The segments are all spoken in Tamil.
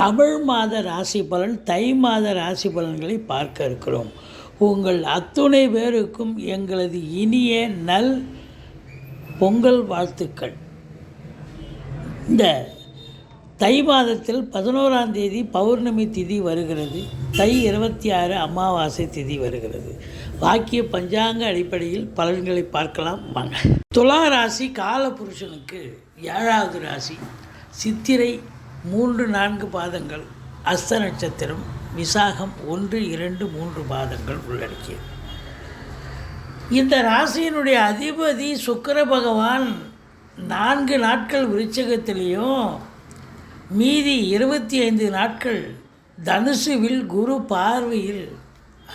தமிழ் மாத ராசி பலன் தை மாத ராசி பலன்களை பார்க்க இருக்கிறோம். உங்கள் அத்துணை பேருக்கும் எங்களது இனிய நல் பொங்கல் வாழ்த்துக்கள். இந்த தை மாதத்தில் பதினோராம் தேதி பௌர்ணமி திதி வருகிறது. தை இருபத்தி ஆறு அமாவாசை திதி வருகிறது. வாக்கிய பஞ்சாங்க அடிப்படையில் பலன்களை பார்க்கலாம். வாங்க. துலா ராசி காலபுருஷனுக்கு ஏழாவது ராசி சித்திரை மூன்று நான்கு பாதங்கள் அஸ்த நட்சத்திரம் விசாகம் ஒன்று இரண்டு மூன்று பாதங்கள் உள்ளடக்கியது. இந்த ராசியினுடைய அதிபதி சுக்கர பகவான் நான்கு நாட்கள் விருச்சகத்திலையும் மீதி இருபத்தி ஐந்து நாட்கள் தனுசுவில் குரு பார்வையில்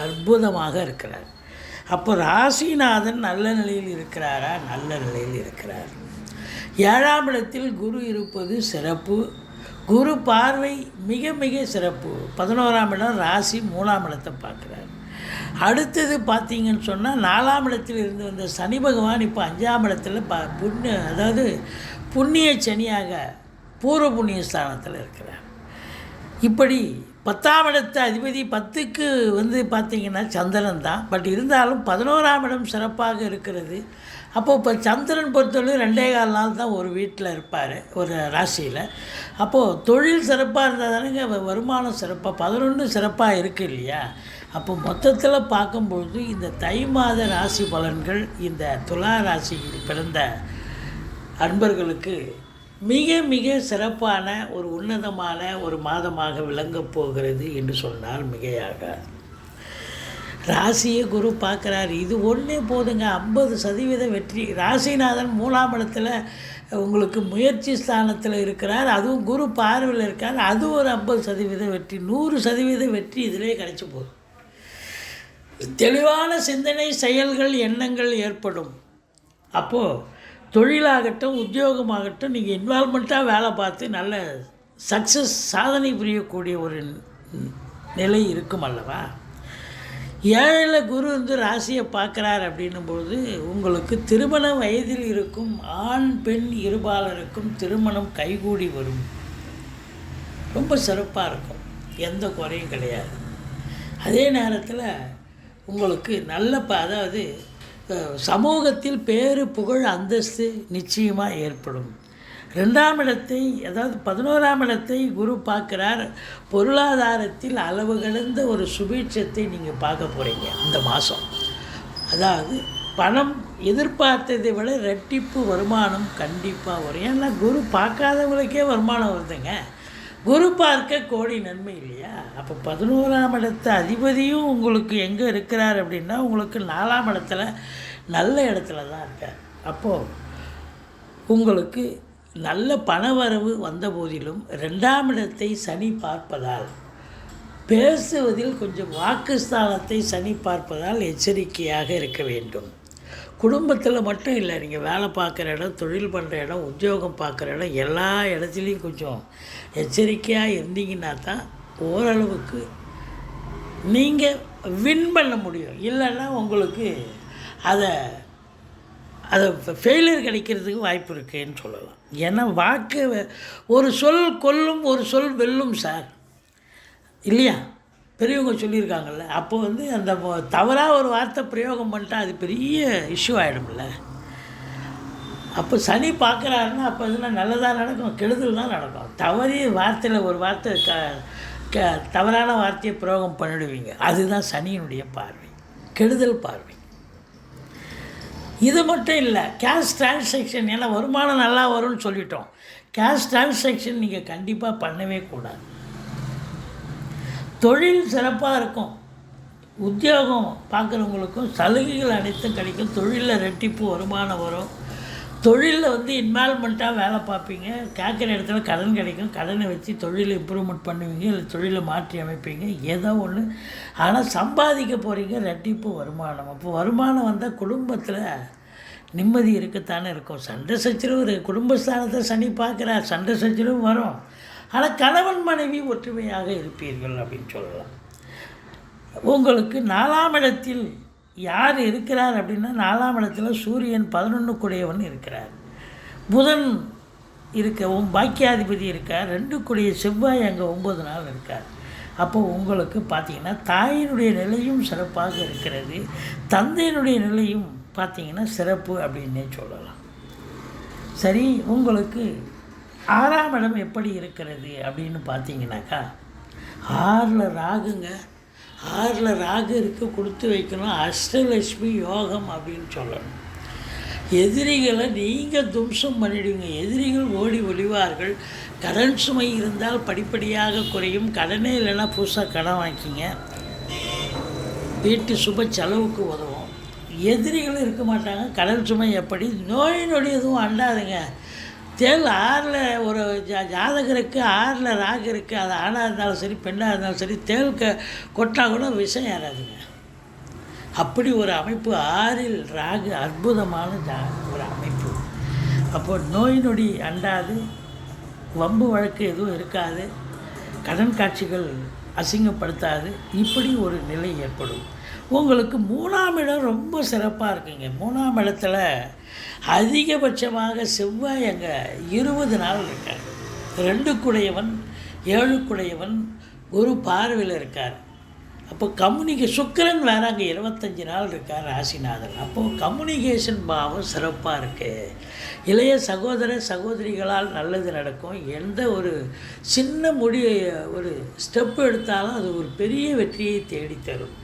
அற்புதமாக இருக்கிறார். அப்போ ராசிநாதன் நல்ல நிலையில் இருக்கிறாரா? நல்ல நிலையில் இருக்கிறார். ஏழாம் இடத்தில் குரு இருப்பது சிறப்பு. குரு பார்வை மிக மிக சிறப்பு. பதினோராம் இடம் ராசி மூணாம் இடத்தை பார்க்குறார். அடுத்தது பார்த்தீங்கன்னு சொன்னால் நாலாம் இடத்தில் இருந்து வந்த சனி பகவான் இப்போ அஞ்சாம் இடத்துல ப புண்ணிய அதாவது புண்ணிய சனியாக பூர்வ புண்ணிய ஸ்தானத்தில் இருக்கிறார். இப்படி பத்தாம் இடத்து அதிபதி பத்துக்கு வந்து பார்த்திங்கன்னா சந்திரன் தான். பட் இருந்தாலும் பதினோராம் இடம் சிறப்பாக இருக்கிறது. அப்போது இப்போ சந்திரன் பொறுத்தவரை ரெண்டே கால் நாள் தான் ஒரு வீட்டில் இருப்பார் ஒரு ராசியில். அப்போது தொழில் சிறப்பாக இருந்தால் தானேங்க வ- வருமானம் சிறப்பாக பதினொன்று சிறப்பாக இருக்குது இல்லையா? அப்போ மொத்தத்தில் பார்க்கும்பொழுது இந்த தை மாத ராசி பலன்கள் இந்த துலா ராசியில் பிறந்த அன்பர்களுக்கு மிக மிக சிறப்பான ஒரு உன்னதமான ஒரு மாதமாக விளங்கப் போகிறது என்று சொன்னால் மிகையாக. ராசியை குரு பார்க்குறாரு. இது ஒன்றே போதுங்க. ஐம்பது சதவீத வெற்றி. ராசிநாதன் மூலாம் இடத்துல உங்களுக்கு முயற்சி ஸ்தானத்தில் இருக்கிறார். அதுவும் குரு பார்வையில் இருக்கார். அது ஒரு ஐம்பது சதவீத வெற்றி. நூறு சதவீத வெற்றி இதிலே கிடச்சி போதும் தெளிவான சிந்தனை செயல்கள் எண்ணங்கள் ஏற்படும். அப்போது தொழிலாகட்டும் உத்தியோகமாகட்டும் நீங்கள் இன்வால்மெண்ட்டாக வேலை பார்த்து நல்ல சக்ஸஸ் சாதனை புரியக்கூடிய ஒரு நிலை இருக்கும் அல்லவா? ஏழில் குரு வந்து ராசியை பார்க்குறார் அப்படின்னும் பொழுது உங்களுக்கு திருமண வயதில் இருக்கும் ஆண் பெண் இருபாலருக்கும் திருமணம் கைகூடி வரும். ரொம்ப சிறப்பாக இருக்கும். எந்த குறையும் கிடையாது. அதே நேரத்தில் உங்களுக்கு நல்ல ப அதாவது சமூகத்தில் பேரு புகழ் அந்தஸ்து நிச்சயமாக ஏற்படும். ரெண்டாம் இடத்தை அதாவது பதினோராம் இடத்தை குரு பார்க்குறார். பொருளாதாரத்தில் அளவு கடந்த ஒரு சுபீட்சத்தை நீங்கள் பார்க்க போகிறீங்க இந்த மாதம் அதாவது பணம் எதிர்பார்த்ததை விட ரெட்டிப்பு வருமானம் கண்டிப்பாக வரும். ஏன்னா குரு பார்க்காதவங்களுக்கே வருமானம் வருதுங்க. குரு பார்க்க கோடி நன்மை இல்லையா? அப்போ பதினோராம் இடத்து அதிபதியும் உங்களுக்கு எங்கே இருக்கிறார் அப்படின்னா உங்களுக்கு நாலாம் இடத்துல நல்ல இடத்துல தான் இருக்கார். அப்போது உங்களுக்கு நல்ல பணவரவு வந்த போதிலும் ரெண்டாம் இடத்தை சனி பார்ப்பதால் பேசுவதில் கொஞ்சம் வாக்குஸ்தானத்தை சனி பார்ப்பதால் எச்சரிக்கையாக இருக்க வேண்டும். குடும்பத்தில் மட்டும் இல்லை நீங்கள் வேலை பார்க்குற இடம் தொழில் பண்ணுற இடம் உத்தியோகம் பார்க்குற இடம் எல்லா இடத்துலையும் கொஞ்சம் எச்சரிக்கையாக இருந்தீங்கன்னா தான் ஓரளவுக்கு நீங்கள் வின் பண்ண முடியும். இல்லைன்னா உங்களுக்கு அதை அதை ஃபெயிலியர் கிடைக்கிறதுக்கு வாய்ப்பு இருக்குன்னு சொல்லலாம். ஏன்னா வாக்கு ஒரு சொல் கொல்லும் ஒரு சொல் வெல்லும் சார். இல்லையா? பெரியவங்க சொல்லியிருக்காங்கல்ல. அப்போ வந்து அந்த தவறாக ஒரு வார்த்தை பிரயோகம் பண்ணிட்டா அது பெரிய இஷ்யூ ஆகிடும்ல அப்போ சனி பார்க்குறாருன்னா அப்போ இதெல்லாம் நல்லதாக நடக்கும் கெடுதல் தான் நடக்கும். தவறி வார்த்தையில் ஒரு வார்த்தை க க தவறான வார்த்தையை பிரயோகம் பண்ணிடுவீங்க. அதுதான் சனியினுடைய பார்வை. கெடுதல் பார்வை. இது மட்டும் இல்லை கேஷ் டிரான்சாக்ஷன் ஏன்னா வருமானம் நல்லா வரும்னு சொல்லிட்டோம். கேஷ் டிரான்சாக்ஷன் நீங்கள் கண்டிப்பாக பண்ணவே கூடாது. தொழில் சிறப்பாக இருக்கும். உத்தியோகம் பார்க்குறவங்களுக்கும் சலுகைகள் அனைத்தும் கிடைக்கும். தொழிலில் ரெட்டிப்பு வருமானம் வரும். தொழிலில் வந்து இன்வால்மெண்ட்டாக வேலை பார்ப்பீங்க. கேட்குற இடத்துல கடன் கிடைக்கும். கடனை வச்சு தொழிலை இம்ப்ரூவ்மெண்ட் பண்ணுவீங்க. இல்லை தொழிலை மாற்றி அமைப்பீங்க. ஏதோ ஒன்று ஆனால் சம்பாதிக்க போகிறீங்க ரெட்டிப்பு வருமானம். அப்போ வருமானம் வந்தால் குடும்பத்தில் நிம்மதி இருக்கத்தானே இருக்கும். சண்டை சச்சரவு குடும்பஸ்தானத்தை சனி பார்க்குறா சண்டை சச்சரவு வரும். ஆனால் கணவன் மனைவி ஒற்றுமையாக இருப்பீர்கள் அப்படின்னு சொல்லலாம். உங்களுக்கு நாலாம் இடத்தில் யார் இருக்கிறார் அப்படின்னா நாலாம் இடத்துல சூரியன் பதினொன்றுக்குடையவன் இருக்கிறார். புதன் இருக்க பாக்கியாதிபதி இருக்கார். ரெண்டு கூடிய செவ்வாய் அங்கே ஒம்பது நாள் இருக்கார். அப்போ உங்களுக்கு பார்த்தீங்கன்னா தாயினுடைய நிலையும் சிறப்பாக இருக்கிறது. தந்தையினுடைய நிலையும் பார்த்தீங்கன்னா சிறப்பு அப்படின்னே சொல்லலாம். சரி உங்களுக்கு ஆறாம் இடம் எப்படி இருக்கிறது அப்படின்னு பார்த்தீங்கன்னாக்கா ஆறில் ராகுங்க. ஆறில் ராகு இருக்க கொடுத்து வைக்கணும். அஷ்டலட்சுமி யோகம் அப்படின்னு சொல்லணும். எதிரிகளை நீங்கள் தும்சம் பண்ணிடுவீங்க எதிரிகள் ஓடி ஒளிவார்கள். கடன் சுமை இருந்தால் படிப்படியாக குறையும். கடனே இல்லைன்னா புதுசாக கடன் வாங்கிக்கிங்க. வீட்டு சுப செலவுக்கு உதவும். எதிரிகளும் இருக்க மாட்டாங்க. கடல் சுமை எப்படி? நோய் நொடி எதுவும் அண்டாதுங்க. தேல் ஆறில் ஒரு ஜா ஜாதகருக்கு ஆறில் ராகு இருக்குது அது ஆணாக இருந்தாலும் சரி பெண்ணாக இருந்தாலும் சரி தேல் கொட்டா கூட விஷம் ஏறாதுங்க. அப்படி ஒரு அமைப்பு ஆறில் ராகு அற்புதமான ஜா ஒரு அமைப்பு. அப்போது நோய் நொடி அண்டாது வம்பு வழக்கு எதுவும் இருக்காது கடன் காட்சிகள் அசிங்கப்படுத்தாது இப்படி ஒரு நிலை ஏற்படும். உங்களுக்கு மூணாம் இடம் ரொம்ப சிறப்பாக இருக்குங்க. மூணாம் இடத்துல அதிகபட்சமாக செவ்வாய் அங்கே இருபது நாள் இருக்கார். ரெண்டுக்குடையவன் ஏழுக்குடையவன் குரு பார்வையில் இருக்கார். அப்போ கம்யூனிகே சுக்கரன் வேறு அங்கே இருபத்தஞ்சி நாள் இருக்கார் ராசிநாதன். அப்போது கம்யூனிகேஷன் பாவம் சிறப்பாக இருக்குது இளைய சகோதர சகோதரிகளால் நல்லது நடக்கும். எந்த ஒரு சின்ன முடி ஒரு ஸ்டெப் எடுத்தாலும் அது ஒரு பெரிய வெற்றியை தேடித்தரும்.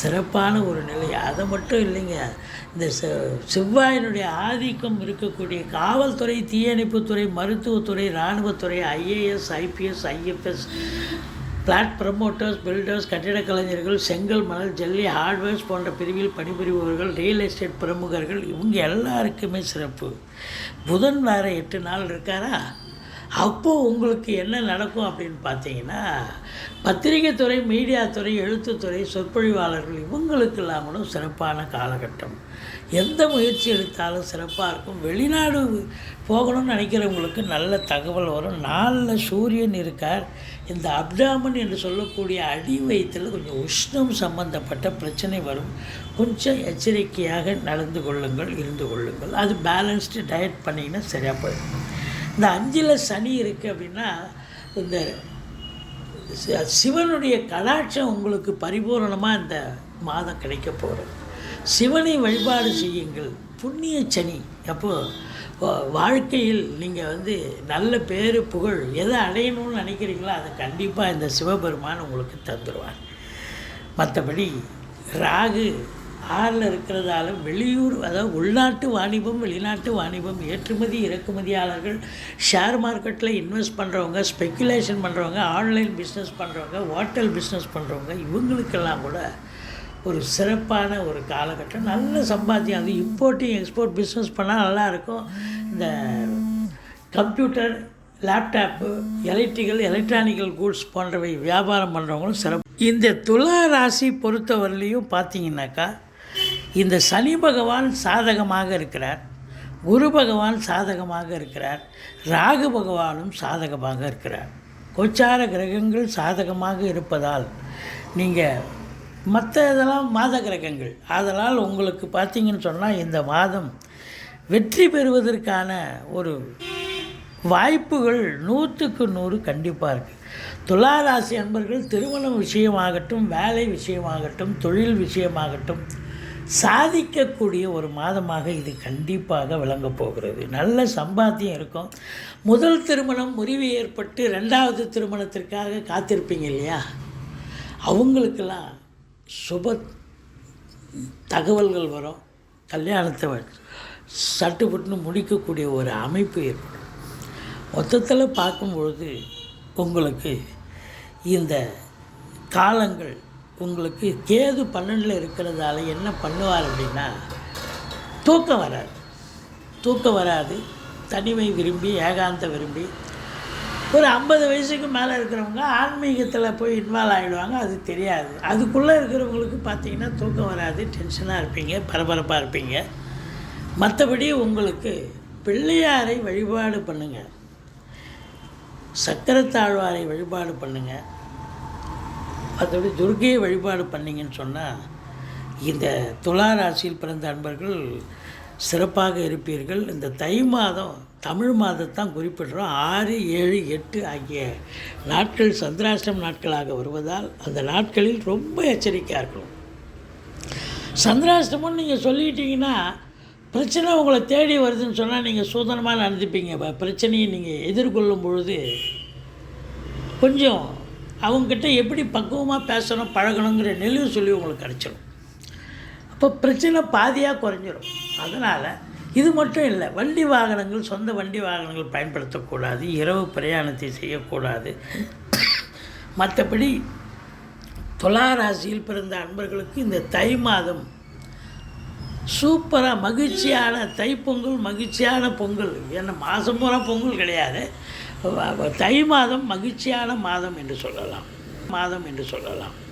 சிறப்பான ஒரு நிலை. அதை மட்டும் இல்லைங்க. இந்த செ செவ்வாயினுடைய ஆதிக்கம் இருக்கக்கூடிய காவல்துறை தீயணைப்புத்துறை மருத்துவத்துறை இராணுவத்துறை IAS IPS IFS flat promoters builders கட்டிடக் கலைஞர்கள் செங்கல் மணல் ஜல்லி ஹார்ட்வேர்ஸ் போன்ற பிரிவில் பணிபுரிபவர்கள் ரியல் எஸ்டேட் பிரமுகர்கள் இவங்க எல்லாருக்குமே சிறப்பு. புதன் வேறு எட்டு நாள் இருக்காரா? அப்போது உங்களுக்கு என்ன நடக்கும் அப்படின்னு பார்த்தீங்கன்னா பத்திரிகை துறை மீடியா துறை எழுத்துத்துறை சொற்பொழிவாளர்கள் இவங்களுக்கெல்லாம் கூட சிறப்பான காலகட்டம். எந்த முயற்சி எடுத்தாலும் சிறப்பாக இருக்கும். வெளிநாடு போகணும்னு நினைக்கிறவங்களுக்கு நல்ல தகவல் வரும். நாளில் சூரியன் இருக்கார். இந்த அப்டாமன் என்று சொல்லக்கூடிய அடி வயிற்றில் கொஞ்சம் உஷ்ணம் சம்பந்தப்பட்ட பிரச்சனை வரும். கொஞ்சம் எச்சரிக்கையாக நடந்து கொள்ளுங்கள் இருந்து கொள்ளுங்கள். அது பேலன்ஸ்டு டயட் பண்ணிங்கன்னா சரியாக போயிடும். இந்த அஞ்சில் சனி இருக்குது அப்படின்னா இந்த சிவனுடைய கடாட்சம் உங்களுக்கு பரிபூரணமாக இந்த மாதம் கிடைக்க போகிறது சிவனை வழிபாடு செய்யுங்கள். புண்ணிய சனி. அப்போது வாழ்க்கையில் நீங்கள் வந்து நல்ல பேர் புகழ் எதை அடையணும்னு நினைக்கிறீங்களோ அதை கண்டிப்பாக இந்த சிவபெருமான் உங்களுக்கு தந்துடுவார் மற்றபடி ராகு ஆறில் இருக்கிறதால வெளியூர் அதாவது உள்நாட்டு வாணிபம் வெளிநாட்டு வாணிபம் ஏற்றுமதி இறக்குமதியாளர்கள் ஷேர் மார்க்கெட்டில் இன்வெஸ்ட் பண்ணுறவங்க ஸ்பெக்குலேஷன் பண்ணுறவங்க ஆன்லைன் பிஸ்னஸ் பண்ணுறவங்க ஹோட்டல் பிஸ்னஸ் பண்ணுறவங்க இவங்களுக்கெல்லாம் கூட ஒரு சிறப்பான ஒரு காலகட்டம். நல்ல சம்பாத்தியம். அது இம்போர்ட்டிங் எக்ஸ்போர்ட் பிஸ்னஸ் பண்ணால் நல்லாயிருக்கும். இந்த computer laptop electrical electronical goods போன்றவை வியாபாரம் பண்ணுறவங்களும் சிறப்பு. இந்த துலா ராசி பொறுத்தவரையிலையும் பார்த்தீங்கன்னாக்கா இந்த சனி பகவான் சாதகமாக இருக்கிறார். குரு பகவான் சாதகமாக இருக்கிறார். ராகு பகவானும் சாதகமாக இருக்கிறார். கோச்சார கிரகங்கள் சாதகமாக இருப்பதால் நீங்கள் மற்ற இதெல்லாம் மாத கிரகங்கள். அதனால் உங்களுக்கு பார்த்தீங்கன்னு சொன்னால் இந்த மாதம் வெற்றி பெறுவதற்கான ஒரு வாய்ப்புகள் நூற்றுக்கு நூறு கண்டிப்பாக இருக்குது துளாராசி அன்பர்கள் திருமணம் விஷயமாகட்டும் வேலை விஷயமாகட்டும் தொழில் விஷயமாகட்டும் சாதிக்கக்கூடிய ஒரு மாதமாக இது கண்டிப்பாக விளங்கப் போகிறது. நல்ல சம்பாத்தியம் இருக்கும். முதல் திருமணம் முறிவு ஏற்பட்டு ரெண்டாவது திருமணத்திற்காக காத்திருப்பீங்க இல்லையா? அவங்களுக்கெல்லாம் சுப தகவல்கள் வரும். கல்யாணத்தை வ- சட்டுப்பட்டுன்னு முடிக்கக்கூடிய ஒரு அமைப்பு ஏற்படும். மொத்தத்தில் பார்க்கும்பொழுது உங்களுக்கு இந்த காலங்கள் உங்களுக்கு கேது பன்னெண்டில் இருக்கிறதால என்ன பண்ணுவார் அப்படின்னா தூக்கம் வராது. தூக்கம் வராது. தனிமை விரும்பி ஏகாந்த விரும்பி. ஒரு ஐம்பது வயசுக்கு மேலே இருக்கிறவங்க ஆன்மீகத்தில் போய் இன்வால்வ் ஆகிடுவாங்க அது தெரியாது. அதுக்குள்ளே இருக்கிறவங்களுக்கு பார்த்தீங்கன்னா தூக்கம் வராது டென்ஷனாக இருப்பீங்க பரபரப்பாக இருப்பீங்க. மற்றபடி உங்களுக்கு பிள்ளையாரை வழிபாடு பண்ணுங்கள் சக்கரத்தாழ்வாரை வழிபாடு பண்ணுங்கள் மற்றபடி துர்கையை வழிபாடு பண்ணீங்கன்னு சொன்னால் இந்த துலா ராசியில் பிறந்த அன்பர்கள் சிறப்பாக இருப்பீர்கள். இந்த தை மாதம் தமிழ் மாதத்தான் குறிப்பிடுறோம். ஆறு ஏழு எட்டு ஆகிய நாட்கள் சந்திராஷ்டம் நாட்களாக வருவதால் அந்த நாட்களில் ரொம்ப எச்சரிக்கையாக இருக்கணும் சந்திராஷ்டமம்னு நீங்கள் சொல்லிட்டீங்கன்னா பிரச்சனை உங்களை தேடி வருதுன்னு சொன்னால் நீங்கள் சூதனமாக நடந்துப்பீங்க பிரச்சனையை நீங்கள் எதிர்கொள்ளும் பொழுது கொஞ்சம் அவங்கக்கிட்ட எப்படி பக்குவமாக பேசணும் பழகணுங்கிற நெளிவு சொல்லி உங்களுக்கு கிடச்சிடும் அப்போ பிரச்சனை பாதியாக குறைஞ்சிரும். அதனால் இது மட்டும் இல்லை வண்டி வாகனங்கள் சொந்த வண்டி வாகனங்கள் பயன்படுத்தக்கூடாது இரவு பிரயாணத்தை செய்யக்கூடாது. மற்றபடி துளாராசியில் பிறந்த அன்பர்களுக்கு இந்த தை மாதம் சூப்பராக மகிழ்ச்சியான தைப்பொங்கல் மகிழ்ச்சியான பொங்கல். ஏன்னா மாதம் பூரா பொங்கல் கிடையாது. தை மாதம் மகிழ்ச்சியான மாதம் என்று சொல்லலாம். மாதம் என்று சொல்லலாம்.